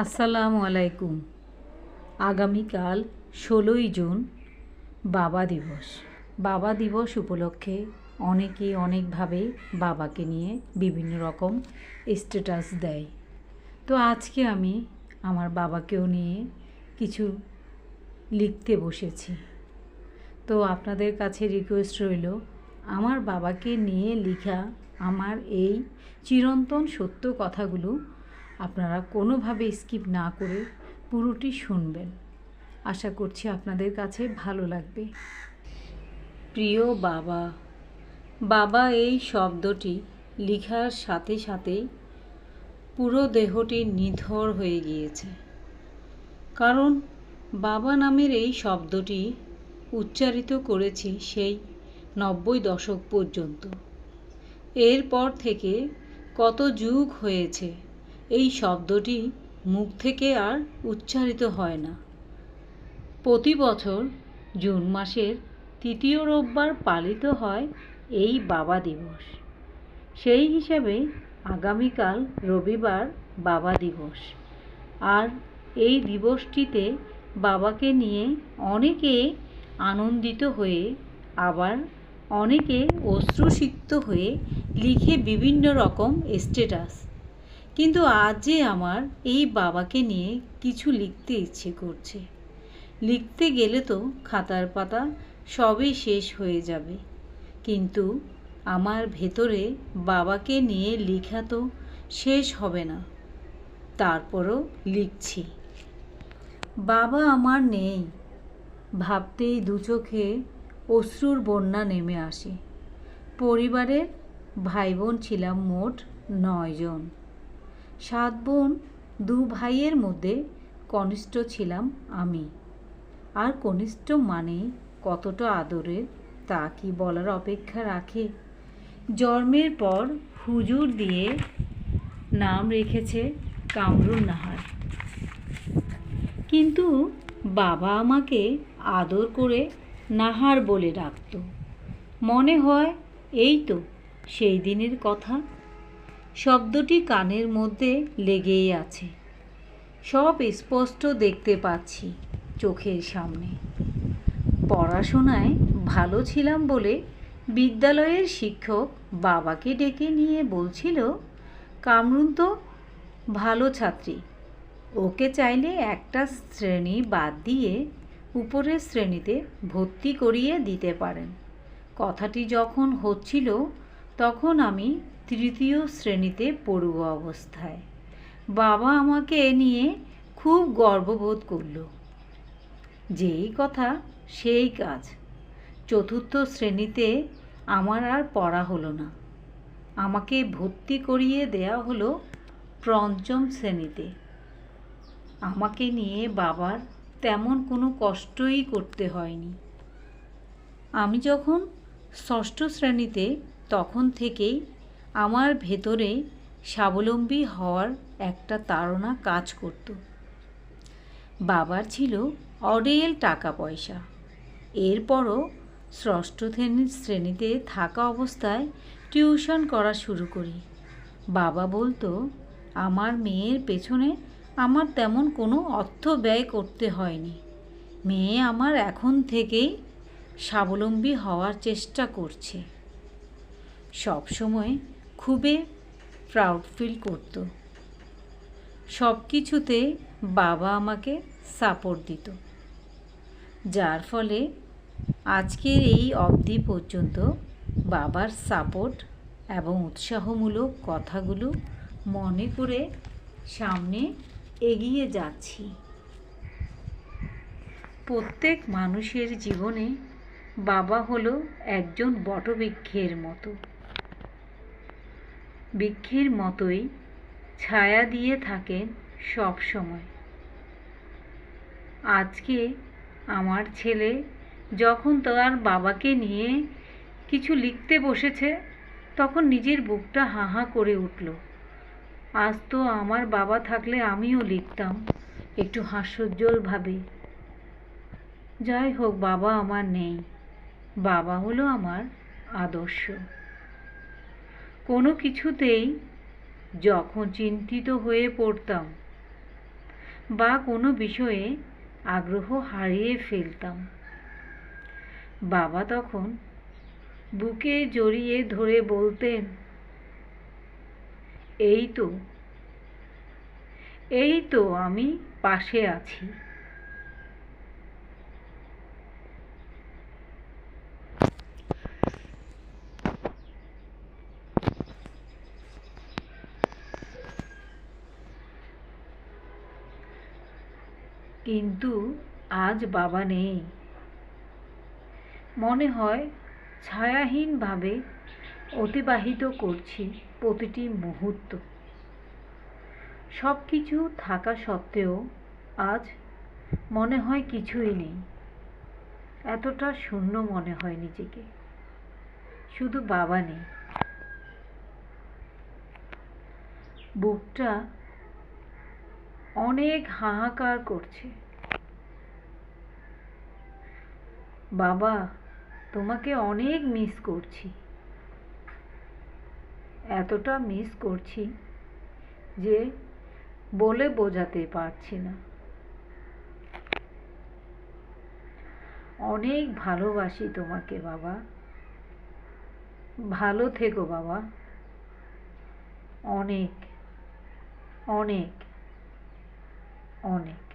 আসসালামু আলাইকুম। আগামীকাল ষোলোই জুন, বাবা দিবস। বাবা দিবস উপলক্ষে অনেকে অনেকভাবে বাবাকে নিয়ে বিভিন্ন রকম স্ট্যাটাস দেয়। তো আজকে আমি আমার বাবাকেও নিয়ে কিছু লিখতে বসেছি। তো আপনাদের কাছে রিকোয়েস্ট রইল, আমার বাবাকে নিয়ে লেখা আমার এই চিরন্তন সত্য কথাগুলো আপনারা কোনোভাবে স্কিপ না করে পুরোটি শুনবেন। আশা করছি আপনাদের কাছে ভালো লাগবে। প্রিয় বাবা বাবা এই শব্দটি লেখার সাথে সাথেই পুরো দেহটি নিথর হয়ে গিয়েছে। কারণ বাবা নামের এই শব্দটি উচ্চারিত করেছি সেই নব্বই দশক পর্যন্ত। এরপর থেকে কত যুগ হয়েছে এই শব্দটি মুখ থেকে আর উচ্চারিত হয় না। প্রতি বছর জুন মাসের তৃতীয় রোববার পালিত হয় এই বাবা দিবস। সেই হিসাবে আগামীকাল রবিবার বাবা দিবস। আর এই দিবসটিতে বাবাকে নিয়ে অনেকে আনন্দিত হয়ে, আবার অনেকে অশ্রুসিক্ত হয়ে লিখে বিভিন্ন রকম স্ট্যাটাস কিন্তু আজ আমার এই বাবাকে নিয়ে কিছু লিখতে ইচ্ছে করছে। লিখতে গেলে তো খাতার পাতা সবই শেষ হয়ে যাবে। কিন্তু আমার ভেতরে বাবাকে নিয়ে লেখা তো শেষ হবে না। তারপরও লিখছি। বাবা আমার নেই। ভাবতেই দু চোখে অশ্রুর বন্যা নেমে আসে। পরিবারের ভাই বোন ছিলাম মোট নয়জন। সাত বোন, দু ভাইয়ের মধ্যে কনিষ্ঠ ছিলাম আমি। আর কনিষ্ঠ মানে কতটা আদরের, তা কি বলার অপেক্ষা রাখে? জন্মের পর হুজুর দিয়ে নাম রেখেছে কামরুন নাহার কিন্তু বাবা আমাকে আদর করে নাহার বলে ডাকত। মনে হয়, এই তো সেই দিনের কথা। শব্দটি কানের মধ্যে লেগেই আছে। সব স্পষ্ট দেখতে পাচ্ছি চোখের সামনে। পড়াশোনায় ভালো ছিলাম বলে বিদ্যালয়ের শিক্ষক বাবাকে ডেকে নিয়ে বলছিল, কামরুন তো ভালো ছাত্রী। ওকে চাইলে একটা শ্রেণি বাদ দিয়ে উপরের শ্রেণীতে ভর্তি করিয়ে দিতে পারেন। কথাটি যখন হচ্ছিল, তখন আমি তৃতীয় শ্রেণীতে পড়ুয়া অবস্থায়। বাবা আমাকে এ নিয়ে খুব গর্ববোধ করল। যেই কথা, সেই কাজ। চতুর্থ শ্রেণীতে আমার আর পড়া হলো না। আমাকে ভর্তি করিয়ে দেয়া হলো পঞ্চম শ্রেণীতে। আমাকে নিয়ে বাবার তেমন কোনো কষ্টই করতে হয়নি। আমি যখন ষষ্ঠ শ্রেণীতে, তখন থেকেই আমার ভেতরে স্বাবলম্বী হওয়ার একটা তাড়না কাজ করত। বাবার ছিল অডেল টাকা পয়সা। এরপরও ষষ্ঠ শ্রেণীতে থাকা অবস্থায় টিউশন করা শুরু করি। বাবা বলতো, আমার মেয়ের পেছনে আমার তেমন কোনো অর্থ ব্যয় করতে হয়নি। মেয়ে আমার এখন থেকেই স্বাবলম্বী হওয়ার চেষ্টা করছে। সব সময় খুবই প্রাউড ফিল করত। সব কিছুতে বাবা আমাকে সাপোর্ট দিত। যার ফলে আজকের এই অবধি পর্যন্ত বাবার সাপোর্ট এবং উৎসাহমূলক কথাগুলো মনে করে সামনে এগিয়ে যাচ্ছি। প্রত্যেক মানুষের জীবনে বাবা হলো একজন বটবৃক্ষের মতো। বৃক্ষের মতোই ছায়া দিয়ে থাকেন সব সময়। আজকে আমার ছেলে যখন তার বাবাকে নিয়ে কিছু লিখতে বসেছে, তখন নিজের বুকটা হাঁ হাঁ করে উঠল। আজ তো আমার বাবা থাকলে আমিও লিখতাম, একটু হাস্যোজ্জ্বলভাবে যাই হোক, বাবা আমার নেই। বাবা হলো আমার আদর্শ। কোনো কিছুতেই যখন চিন্তিত হয়ে পড়তাম বা কোনো বিষয়ে আগ্রহ হারিয়ে ফেলতাম। বাবা তখন বুকে জড়িয়ে ধরে বলতেন, এই তো এই তো আমি পাশে আছি। কিন্তু আজ বাবা নেই। মনে হয় ছায়াহীনভাবে অতিবাহিত করছি প্রতিটি মুহূর্ত। সব কিছু থাকা সত্ত্বেও আজ মনে হয় কিছুই নেই। এতটা শূন্য মনে হয় নিজেকে। শুধু বাবা নেই। বুকটা অনেক হাহাকার করছে। বাবা, তোমাকে অনেক মিস করছি। এতটা মিস করছি যে বলে বোঝাতে পারছি না। অনেক ভালোবাসি তোমাকে বাবা। ভালো থেকো বাবা। অনেক অনেক। অনেক